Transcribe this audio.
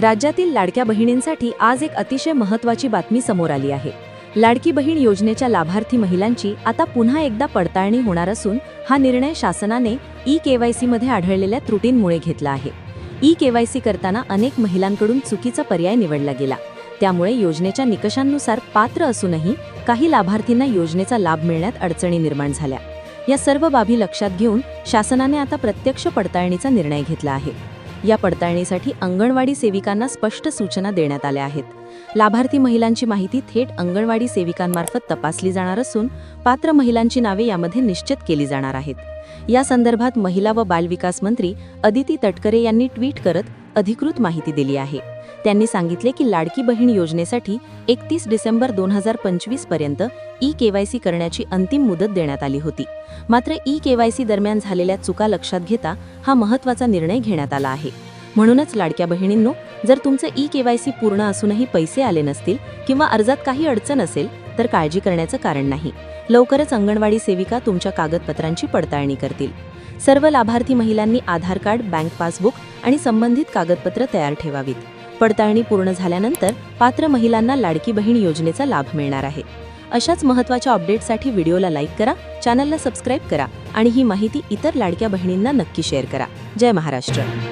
राज्यातील लाडक्या बहिणींसाठी आज एक अतिशय महत्त्वाची बातमी समोर आली आहे. लाडकी बहीण योजनेच्या लाभार्थी महिलांची आता पुन्हा एकदा पडताळणी होणार असून हा निर्णय शासनाने ई केवायसी मध्ये आढळलेल्या त्रुटींमुळे घेतला आहे. ई केवायसी करताना अनेक महिलांकडून चुकीचा पर्याय निवडला गेला. त्यामुळे योजनेच्या निकषांनुसार पात्र असूनही काही लाभार्थींना योजनेचा लाभ मिळण्यात अडचणी निर्माण झाल्या. या सर्व बाबी लक्षात घेऊन शासनाने आता प्रत्यक्ष पडताळणीचा निर्णय घेतला आहे. या पडताळणीसाठी अंगणवाडी सेविकांना स्पष्ट सूचना देण्यात आल्या आहेत. लाभार्थी महिलांची माहिती थेट अंगणवाडी सेविकांमार्फत तपासली जाणार असून पात्र महिलांची नावे यामध्ये निश्चित केली जाणार आहेत. या संदर्भात महिला व बालविकास मंत्री अदिती तटकरे यांनी ट्विट करत अधिकृत माहिती दिली आहे. त्यांनी सांगितले की लाडकी बहीण योजनेसाठी एकतीस डिसेंबर दोन हजार पंचवीसपर्यंत ई केवायसी करण्याची अंतिम मुदत देण्यात आली होती. मात्र ई केवायसी दरम्यान झालेल्या चुका लक्षात घेता हा महत्त्वाचा निर्णय घेण्यात आला आहे. म्हणूनच लाडक्या बहिणींनो जर तुमचं ई केवायसी पूर्ण असूनही पैसे आले नसतील किंवा अर्जात काही अडचण असेल तर काळजी करण्याचं कारण नाही. लवकरच अंगणवाडी सेविका तुमच्या कागदपत्रांची पडताळणी करतील. सर्व लाभार्थी महिलांनी आधार कार्ड बँक पासबुक आणि संबंधित कागदपत्र तयार ठेवावीत. पडताळणी पूर्ण झाल्यानंतर पात्र महिलांना लाडकी बहीण योजनेचा लाभ मिळणार आहे. अशाच महत्त्वाच्या अपडेटसाठी व्हिडिओला लाईक करा चॅनलला सबस्क्राईब करा आणि ही माहिती इतर लाडक्या बहिणींना नक्की शेअर करा. जय महाराष्ट्र.